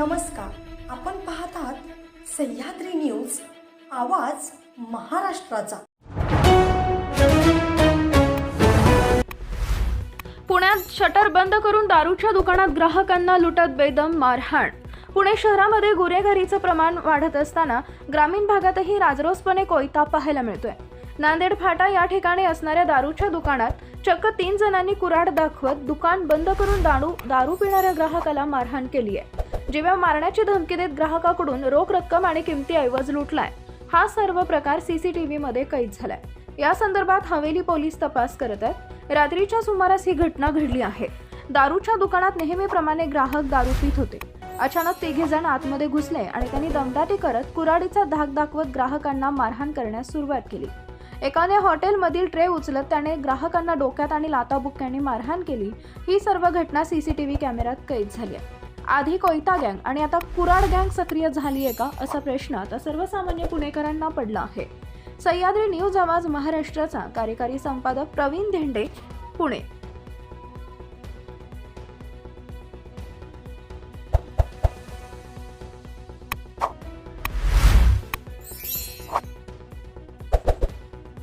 नमस्कार. आपण पाहत आहात सह्याद्री न्यूज आवाज महाराष्ट्राचा. पुण्यात शटर बंद करून दारूच्या दुकानात ग्राहकांना लुटत बेदम मारहाण. पुणे शहरामध्ये गुन्हेगारीचं प्रमाण वाढत असताना ग्रामीण भागातही राजरोसपणे कोयता पाहायला मिळतोय. नांदेड फाटा या ठिकाणी असणाऱ्या दारूच्या दुकानात चक्क तीन जणांनी कुऱ्हाड दाखवत दुकान बंद करून दारू दारू पिणाऱ्या ग्राहकाला मारहाण केली आहे जेव्हा मारण्याची धमकी देत ग्राहकाकडून रोख रक्कम आणि किमती ऐवज लुटलाय हा सर्व प्रकार सीसीटीव्ही मध्ये कैद झालाय. या संदर्भात हवेली पोलीस तपास करत आहेत. रात्रीच्या सुमारास ही घटना घडली आहे. दारूच्या दुकानात नेहमीप्रमाणे ग्राहक दारू पित होते. अचानक तिघे जण आतमध्ये घुसले आणि त्यांनी दमदाटी करत कुराडीचा धाक दाखवत ग्राहकांना मारहाण करण्यास सुरुवात केली. एकाने हॉटेलमधील ट्रे उचलत त्याने ग्राहकांना डोक्यात आणि लाताबुक्क्यांनी मारहाण केली. ही सर्व घटना सीसीटीव्ही कॅमेऱ्यात कैद झाली आहे. आधी कोयता गँग आणि आता कुराड गँग सक्रिय झाली आहे का असा प्रश्न आता सर्वसामान्य पुणेकरांना पडला आहे. सह्याद्री न्यूज आवाज महाराष्ट्राचा कार्यकारी संपादक प्रवीण धेंडे पुणे.